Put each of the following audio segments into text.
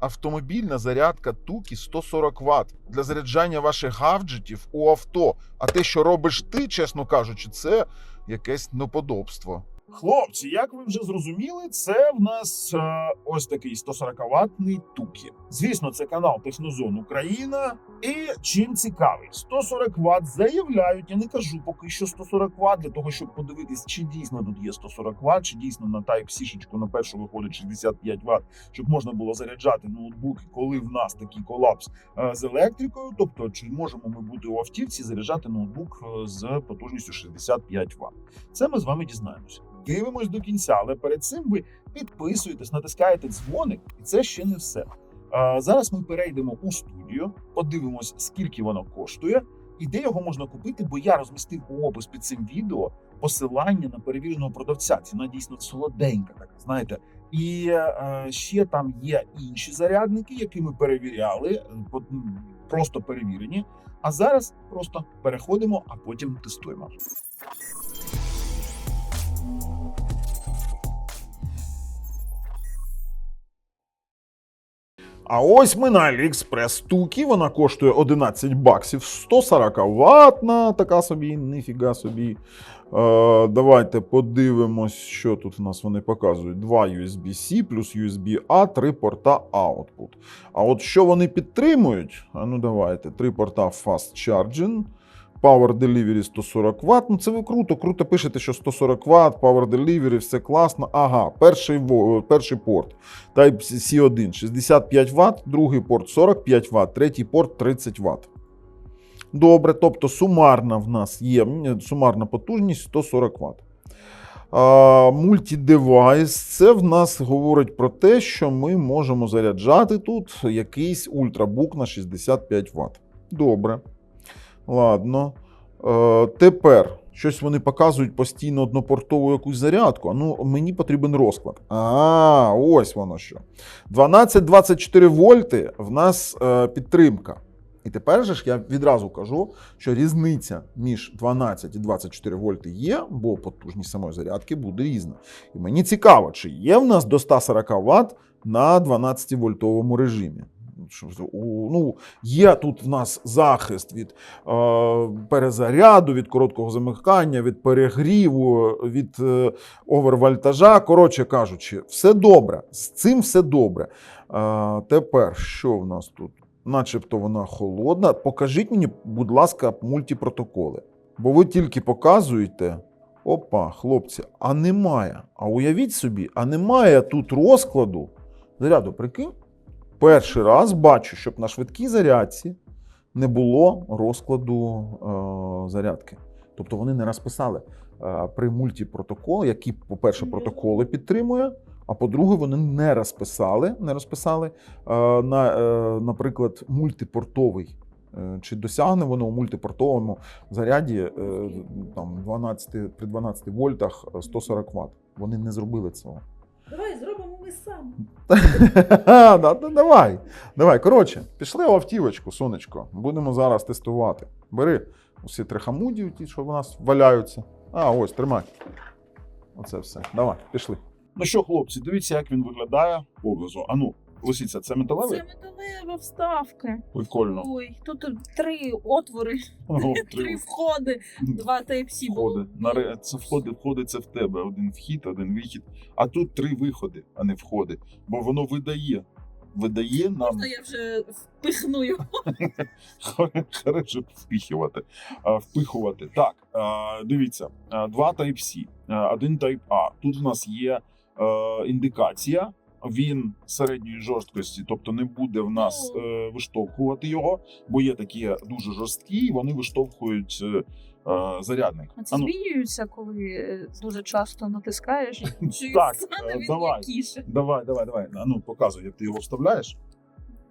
автомобільна зарядка Тукі 140 Вт для заряджання ваших гаджетів у авто. А те, що робиш ти, чесно кажучи, це якесь неподобство. Хлопці, як ви вже зрозуміли, це в нас е, ось такий 140-ваттний тукі. Звісно, це канал Технозон Україна. І чим цікавий, 140 Вт заявляють. Я не кажу поки що 140 Вт, для того, щоб подивитись, чи дійсно тут є 140 Вт, чи дійсно на Type-C на першу виходить 65 Вт, щоб можна було заряджати ноутбуки, коли в нас такий колапс е, з електрикою. Тобто, чи можемо ми бути у автівці заряджати ноутбук е, з потужністю 65 Вт. Це ми з вами дізнаємося. Дивимось до кінця, але перед цим ви підписуєтесь, натискаєте дзвоник, і це ще не все. Зараз ми перейдемо у студію, подивимось, скільки воно коштує, і де його можна купити, бо я розмістив у опис під цим відео посилання на перевіреного продавця. Ціна дійсно солоденька, така знаєте. І е, ще там є інші зарядники, які ми перевіряли, е, просто перевірені. А зараз просто переходимо, а потім тестуємо. А ось ми на AliExpress Тукі. Вона коштує 11 баксів. 140 ватна, така собі, ніфіга собі. Е, давайте подивимось, що тут у нас вони показують. Два USB-C плюс USB-A, три порта Output. А от що вони підтримують? А ну давайте, три порта Fast Charging. Power Delivery 140 Вт. Ну це ви круто, круто пишете, що 140 Вт, Power Delivery, все класно. Ага, перший, перший порт. Type-C 1 65 Вт, другий порт 45 Вт, третій порт 30 Вт. Добре, тобто сумарна в нас є сумарна потужність 140 Вт. А, мультідевайс це в нас говорить про те, що ми можемо заряджати тут якийсь ультрабук на 65 Вт. Добре. Ладно. Е, тепер щось вони показують постійно однопортову якусь зарядку. Ну, мені потрібен розклад. А, ось воно що. 12-24 вольти в нас е, підтримка. І тепер же ж я відразу кажу, що різниця між 12 і 24 вольти є, бо потужність самої зарядки буде різна. І мені цікаво, чи є в нас до 140 Вт на 12-вольтовому режимі. Ну, є тут в нас захист від е, перезаряду, від короткого замикання, від перегріву, від е, овервольтажа. Коротше кажучи, все добре. З цим все добре. Е, тепер що в нас тут? Начебто вона холодна. Покажіть мені, будь ласка, мультипротоколи. Бо ви тільки показуєте. Опа, хлопці, а немає. А уявіть собі, а немає тут розкладу. Заряду, прикинь? Перший раз бачу, щоб на швидкій зарядці не було розкладу е, зарядки. Тобто вони не розписали е, при мультипротокол, які, по-перше, протоколи підтримує, а по-друге, вони не розписали, не розписали е, на, е, наприклад, мультипортовий. Е, Чи досягне воно у мультипортовому заряді е, там 12, при 12 вольтах е, 140 Вт? Вони не зробили цього. Давай ми да, Давай, давай. Коротше, пішли в автівочку, сонечко. Будемо зараз тестувати. Бери усі трихамуді, ті, що в нас валяються. А, ось, тримай. Оце все. Давай, пішли. Ну що, хлопці, дивіться, як він виглядає поблизу. А ну, лисиця, це металевий? Це металева вставка. Прикольно. Ой, тут три отвори, Ого, три три входи, два Type-C. було. входи. Наре- Це входи, входи це в тебе. Один вхід, один вихід. А тут три виходи, а не входи. Бо воно видає. Видає нам Можна я вже впихну його? Хорошо впихувати. А, Впихувати. Так, а, дивіться, а, два Type-C, а, один Type-A. Тут у нас є е, індикація. Він середньої жорсткості, тобто не буде в нас Ну. е, виштовхувати його, бо є такі дуже жорсткі, і вони виштовхують е, е, зарядник. А це А ну, змінюється, коли е, дуже часто натискаєш, чи Так, стане він давай. м'якіше? давай, давай, давай. А ну показуй, як ти його вставляєш.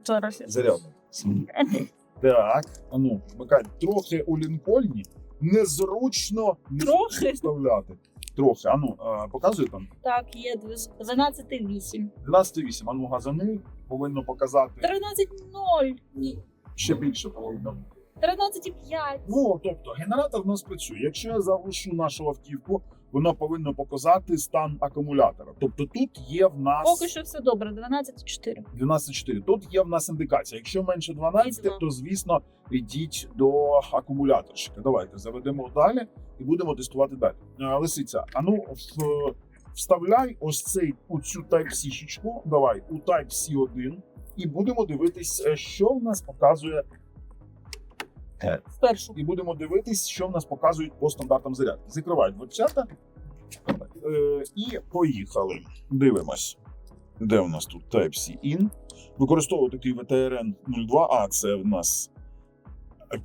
Зараз я Зарядник. Так, а ну, вмикай. Трохи у Лінкольні незручно не Трохи? вставляти. Трохи. А ну, показує там. Так, є 12,8. 12,8. А ну газани повинно показати 13,0. Ні. ще більше повинно. 13,5. Ну тобто генератор в нас працює. Якщо я заглушу нашу автівку, воно повинно показати стан акумулятора. Тобто тут є в нас Поки що все добре, 12,4. 12,4. Тут є в нас індикація. Якщо менше 12, Відомо. то звісно йдіть до акумуляторщика. Давайте заведемо далі і будемо тестувати далі. Е, Лисиця, а ну в- вставляй ось цей у цю Type-C шечку. Давай у Type-C 1 і будемо дивитись, е, що в нас показує В першу. і будемо дивитись, що в нас показують по стандартам зарядки. Закривають дверцята. Е, і поїхали. Дивимось. Де у нас тут Type-C in? Використовую такий VTRN 02. А, це в нас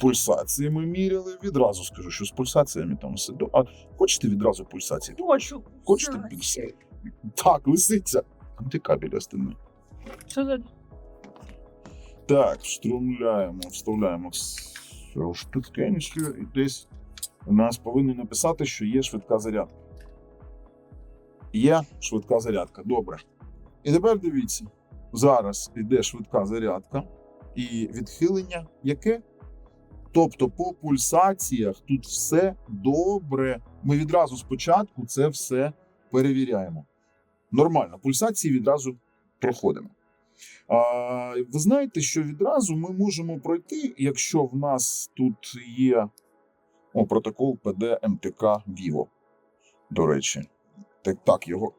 пульсації ми міряли. Відразу скажу, що з пульсаціями там все до. А хочете відразу пульсації? Хочу. Хочете більше? Так, лисиця. Антикабель остальний. Що за Так, встромляємо, вставляємо в штуткенечку і десь нас повинні написати, що є швидка зарядка. Є швидка зарядка, добре. І тепер дивіться, зараз йде швидка зарядка і відхилення яке? Тобто по пульсаціях тут все добре. Ми відразу спочатку це все перевіряємо. Нормально, пульсації відразу проходимо. Ви знаєте, що відразу ми можемо пройти, якщо в нас тут є о, протокол PD МТК Vivo. До речі, так, так його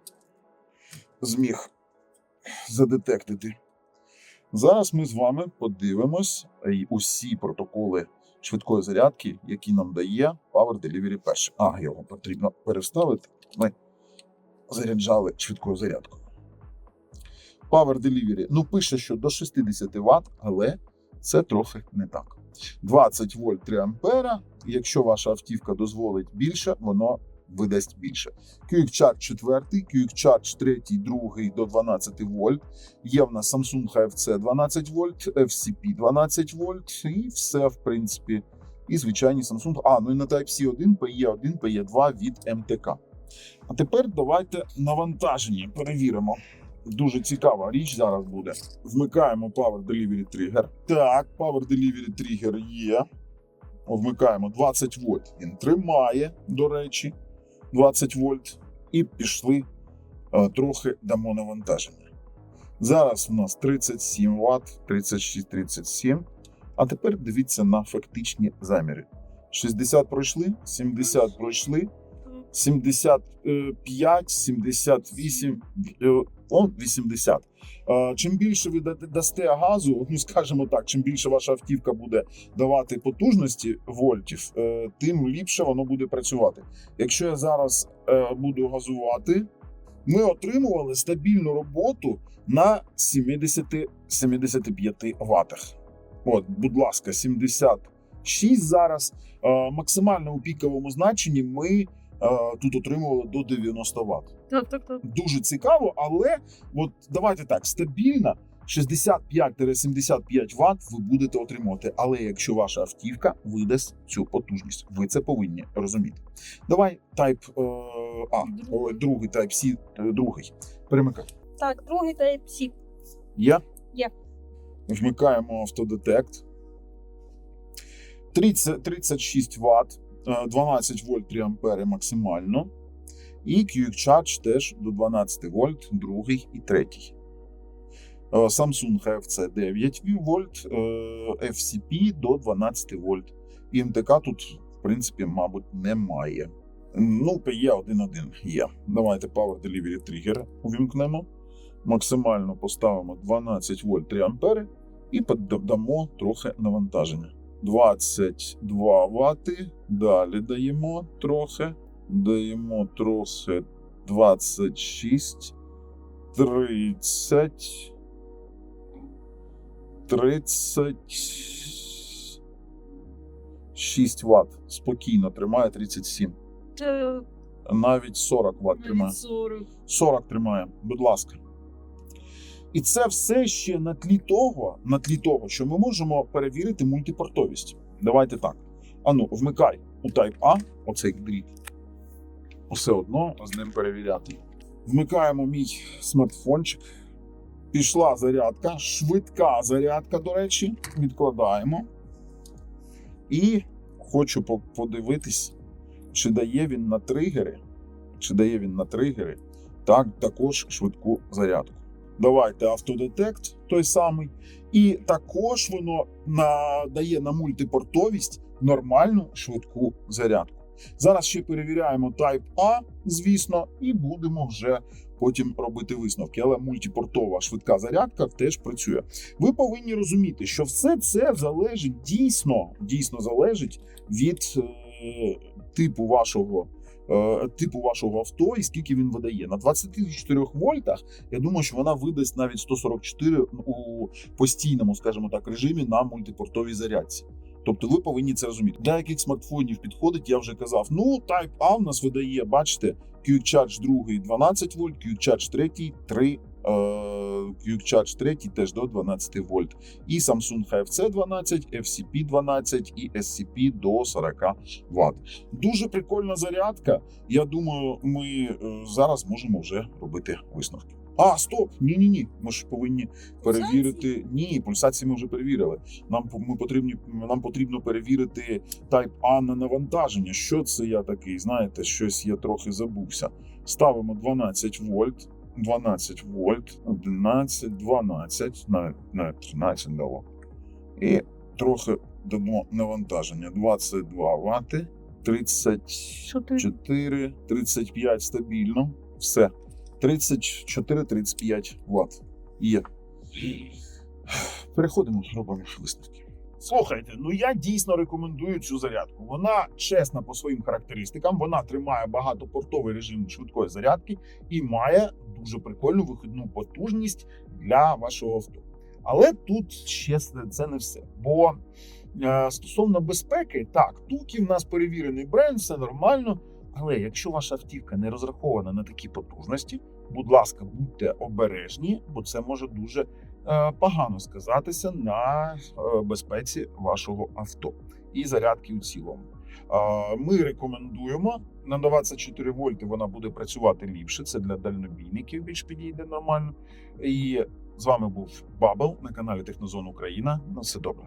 зміг задетектити. Зараз ми з вами подивимось е, усі протоколи швидкої зарядки, які нам дає Power Delivery 1. А, його потрібно переставити. Ми заряджали швидкою зарядкою. Power Delivery, ну пише, що до 60 Вт, але це трохи не так. 20 вольт 3 ампера. Якщо ваша автівка дозволить більше, воно видасть більше. QX Charge 4, QX Charge 3, 2 до 12 вольт. Є в нас Samsung HFC 12 вольт, FCP 12 вольт, і все, в принципі. І звичайні Samsung. А, ну і на Type-C 1, PE1, PE2 від МТК. А тепер давайте навантаження перевіримо. Дуже цікава річ зараз буде. Вмикаємо Power Delivery Trigger. Так, Power Delivery Trigger є. Вмикаємо 20 вольт. Він тримає, до речі, 20 вольт. І пішли е, трохи дамо навантаження. Зараз у нас 37 Вт, 36-37. А тепер дивіться на фактичні заміри. 60 пройшли, 70 пройшли, 75, 78, е, о, 80. Е, Чим більше ви да- дасте газу, ну скажімо так, чим більше ваша автівка буде давати потужності вольтів, е, тим ліпше воно буде працювати. Якщо я зараз е, буду газувати, ми отримували стабільну роботу на 70-75 ватах. От, будь ласка, 76 зараз. Максимально у піковому значенні ми тут отримували до 90 Вт. Так, так, так. Дуже цікаво, але от давайте так, стабільно 65-75 Вт ви будете отримувати. Але якщо ваша автівка видасть цю потужність, ви це повинні розуміти. Давай Type е, А, Другий. другий Type C, е, другий. Перемикай. Так, другий Type-C. Є? Є. Вмикаємо автодетект. 30, 36 Вт, 12 вольт 3 ампери максимально. І QX Charge теж до 12 вольт, другий і третій. Е, Samsung HFC 9 вольт, е, FCP до 12 вольт. І МТК тут, в принципі, мабуть, немає. Ну, PE 1.1 є. Давайте Power Delivery Trigger увімкнемо максимально поставимо 12 вольт 3 ампери і додамо трохи навантаження. 22 вати. Далі даємо трохи. Даємо трохи 26, 30, 36 Вт. Спокійно тримає 37. Навіть 40 Вт тримає. навіть 40. 40 тримає, будь ласка. І це все ще на тлі того, на тлі того, що ми можемо перевірити мультипортовість. Давайте так. Ану, вмикай у Type A оцей дріт. Все одно з ним перевіряти. Вмикаємо мій смартфончик. Пішла зарядка, швидка зарядка, до речі, відкладаємо. І хочу подивитись, чи дає він на тригери, чи дає він на тригери так, також швидку зарядку. Давайте автодетект той самий. І також воно надає на мультипортовість нормальну швидку зарядку. Зараз ще перевіряємо Type A, звісно, і будемо вже потім робити висновки. Але мультипортова швидка зарядка теж працює. Ви повинні розуміти, що все це залежить дійсно, дійсно залежить від е, типу вашого. Е, Типу вашого авто і скільки він видає на 24 вольтах. Я думаю, що вона видасть навіть 144 у постійному, скажімо так, режимі на мультипортовій зарядці. Тобто ви повинні це розуміти. Для яких смартфонів підходить, я вже казав. Ну, Type A в нас видає, бачите, Quick Charge 2 12 вольт, Quick Charge 3 3, е, Quick Charge 3 теж до 12 вольт. І Samsung HFC 12, FCP 12 і SCP до 40 Вт. Дуже прикольна зарядка. Я думаю, ми е, зараз можемо вже робити висновки. А, стоп! Ні, ні, ні. Ми ж повинні перевірити. Ні, пульсації ми вже перевірили. Нам ми потрібні, нам потрібно перевірити Type A на навантаження. Що це я такий? Знаєте, щось я трохи забувся. Ставимо 12 вольт, 12 вольт, 11, 12, навіть, навіть 13 дало. І трохи дамо навантаження. 22 Вт, 34, 35 стабільно. Все. 34-35 Вт. Є. Переходимо, робимо висновки. Слухайте, ну я дійсно рекомендую цю зарядку. Вона чесна по своїм характеристикам. Вона тримає багатопортовий режим швидкої зарядки і має дуже прикольну вихідну потужність для вашого авто. Але тут ще це- не все. Бо е, стосовно безпеки, так, туки в нас перевірений бренд, все нормально. Але якщо ваша автівка не розрахована на такі потужності, будь ласка, будьте обережні, бо це може дуже е, погано сказатися на е, безпеці вашого авто і зарядки у цілому. Ми рекомендуємо на 24 вольти вона буде працювати ліпше. Це для дальнобійників більш підійде нормально. І з вами був Бабл на каналі Технозон Україна. На все добре.